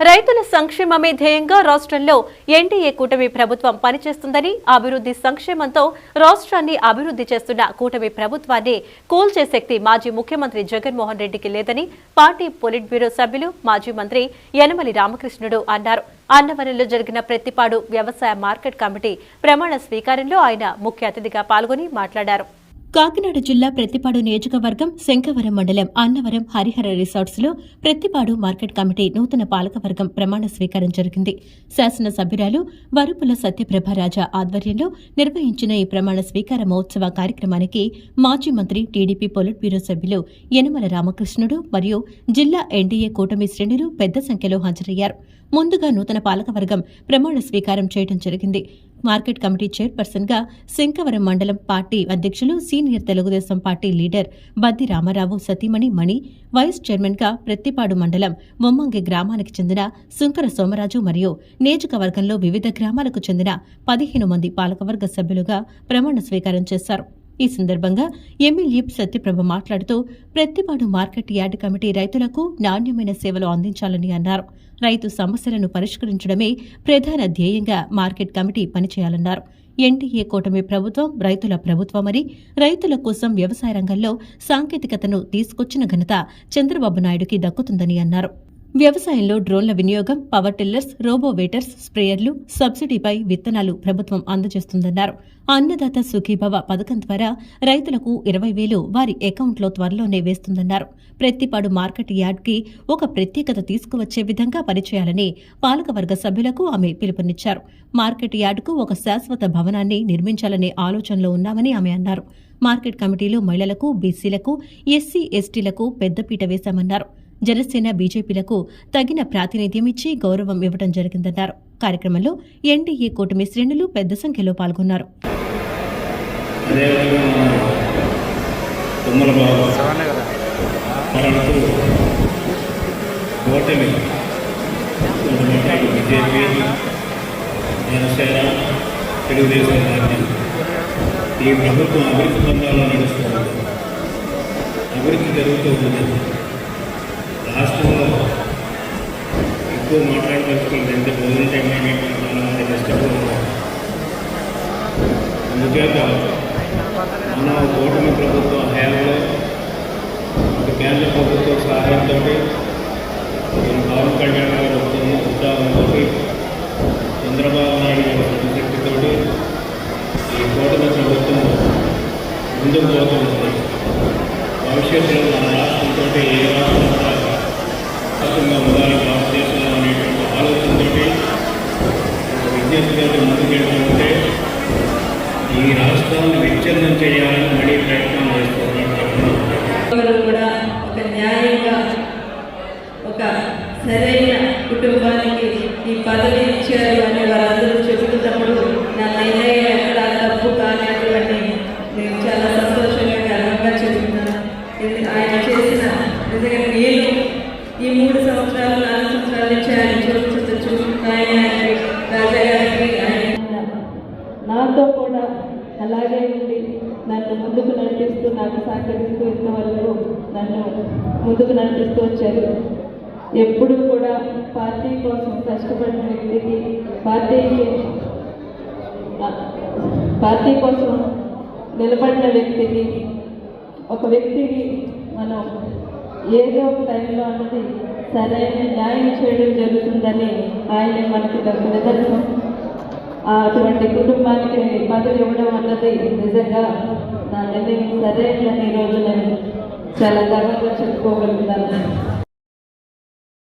రైతుల సంక్షేమమే ధ్యేయంగా రాష్ట్రంలో ఎన్డీఏ కూటమి ప్రభుత్వం పనిచేస్తుందని అభివృద్ధి సంక్షేమంతో రాష్ట్రాన్ని అభివృద్ధి చేస్తున్న కూటమి ప్రభుత్వాన్ని కూల్చే శక్తి మాజీ ముఖ్యమంత్రి జగన్మోహన్ రెడ్డికి లేదని పార్టీ పొలిట్ బ్యూరో సభ్యులు మాజీ మంత్రి యనమలి రామకృష్ణుడు అన్నారు. అన్నవరంలో జరిగిన ప్రతిపాడు వ్యవసాయ మార్కెట్ కమిటీ ప్రమాణ స్వీకారంలో ఆయన ముఖ్య అతిథిగా పాల్గొని మాట్లాడారు. కాకినాడ జిల్లా ప్రతిపాడు నియోజకవర్గం శంఖవరం మండలం అన్నవరం హరిహర రిసార్ట్స్లో ప్రతిపాడు మార్కెట్ కమిటీ నూతన పాలకవర్గం ప్రమాణ స్వీకారం జరిగింది. శాసనసభ్యురాలు వరుపుల సత్యప్రభ రాజా ఆధ్వర్యంలో నిర్వహించిన ఈ ప్రమాణ స్వీకార మహోత్సవ కార్యక్రమానికి మాజీ మంత్రి టీడీపీ పొలిట్ బ్యూరో సభ్యులు యనమల రామకృష్ణుడు మరియు జిల్లా ఎన్డీఏ కూటమి శ్రేణులు పెద్ద సంఖ్యలో హాజరయ్యారు. ముందుగా నూతన పాలకవర్గం ప్రమాణ స్వీకారం చేయడం జరిగింది. మార్కెట్ కమిటీ చైర్పర్సన్గా శంకవరం మండలం పార్టీ అధ్యక్షులు senior Telugu Desam party leader Baddi Ramarao సతీమణి మణి వైస్ చైర్మన్గా ప్రత్తిపాడు మండలం మొమ్మంగి గ్రామానికి చెందిన శుంకర సోమరాజు మరియు నియోజకవర్గంలో వివిధ గ్రామాలకు చెందిన పదిహేను మంది పాలకవర్గ సభ్యులుగా ప్రమాణ స్వీకారం చేశారు. ఈ సందర్భంగా ఎమ్మెల్యే సత్యప్రభ మాట్లాడుతూ ప్రత్తిపాడు మార్కెట్ యార్డ్ కమిటీ రైతులకు నాణ్యమైన సేవలు అందించాలని అన్నారు. రైతు సమస్యలను పరిష్కరించడమే ప్రధాన ధ్యేయంగా మార్కెట్ కమిటీ పనిచేయాలన్నారు. ఎన్డీఏ కూటమి ప్రభుత్వం రైతుల ప్రభుత్వమని రైతుల కోసం వ్యవసాయ రంగంలో సాంకేతికతను తీసుకొచ్చిన ఘనత చంద్రబాబు నాయుడుకి దక్కుతుందని అన్నారు. వ్యవసాయంలో డ్రోన్ల వినియోగం పవర్ టిల్లర్స్ రోబోవేటర్స్ స్ప్రేయర్లు సబ్సిడీపై విత్తనాలు ప్రభుత్వం అందజేస్తుందన్నారు. అన్నదాత సుఖీభవ పథకం ద్వారా రైతులకు ఇరవై వేలు వారి అకౌంట్లో త్వరలోనే వేస్తుందన్నారు. ప్రతిపాడు మార్కెట్ యార్డ్కి ఒక ప్రత్యేకత తీసుకువచ్చే విధంగా పనిచేయాలని పాలకవర్గ సభ్యులకు ఆమె పిలుపునిచ్చారు. మార్కెట్ యార్డుకు ఒక శాశ్వత భవనాన్ని నిర్మించాలనే ఆలోచనలో ఉన్నామని ఆమె అన్నారు. మార్కెట్ కమిటీలో మహిళలకు బీసీలకు ఎస్సీ ఎస్టీలకు పెద్దపీట వేశామన్నారు. జనసేన బీజేపీలకు తగిన ప్రాతినిధ్యం ఇచ్చి గౌరవం ఇవ్వడం జరిగిందన్నారు. కార్యక్రమంలో ఎన్డీఏ కూటమి శ్రేణులు పెద్ద సంఖ్యలో పాల్గొన్నారు. జనసేన తెలుగుదేశం పార్టీ ఈ ప్రభుత్వం అభివృద్ధి పొందాలని నడుస్తుంది. అభివృద్ధి జరుగుతూ ఉంది. రాష్ట్రంలో ఎక్కువ మాట్లాడదలుచుకుంది ఎంత భోజన టైం అయినటువంటి చాలా మంది అందుచేత మన కూటమి ప్రభుత్వ హయాంలో ఒక కేంద్ర ప్రభుత్వ సహాయంతో మన పవన్ కళ్యాణ్ గారు వస్తున్న ఉత్సాహంతో చంద్రబాబు నాయుడు గారి శక్తితో ఈ కూటమి ప్రభుత్వం ముందుకు పోతుంది. భవిష్యత్తులో మన రాష్ట్రంతో ఏ రాష్ట్రం ఒక విద్యార్థి ముందుకెళ్తుంటే ఈ రాష్ట్రాన్ని విచ్ఛిన్నం చేయాలని మళ్ళీ ప్రయత్నం చేస్తున్నారు కూడా ఒక న్యాయంగా ఒక సరైన కుటుంబానికి ఈ పదవి ఇచ్చారు అని వారందరూ నాతో కూడా అలాగే ఉండి నన్ను ముందుకు నడిపిస్తూ నాకు సహకరిస్తూ ఇంతవరకు నన్ను ముందుకు నడిపిస్తూ వచ్చారు. ఎప్పుడు కూడా పార్టీ కోసం కష్టపడిన వ్యక్తికి పార్టీకి పార్టీ కోసం నిలబడిన వ్యక్తికి ఒక వ్యక్తికి మనం ఏదో ఒక టైంలో అన్నది సరైన న్యాయం చేయడం జరుగుతుందని ఆయన మనకు ఒక నిదర్శనం అటువంటి కుటుంబానికి పదవి ఇవ్వడం అన్నది నిజంగా నా నిర్ణయం సరైనదని ఈరోజు నేను చాలా గర్వంగా చెప్పుకోగలుగుతాను.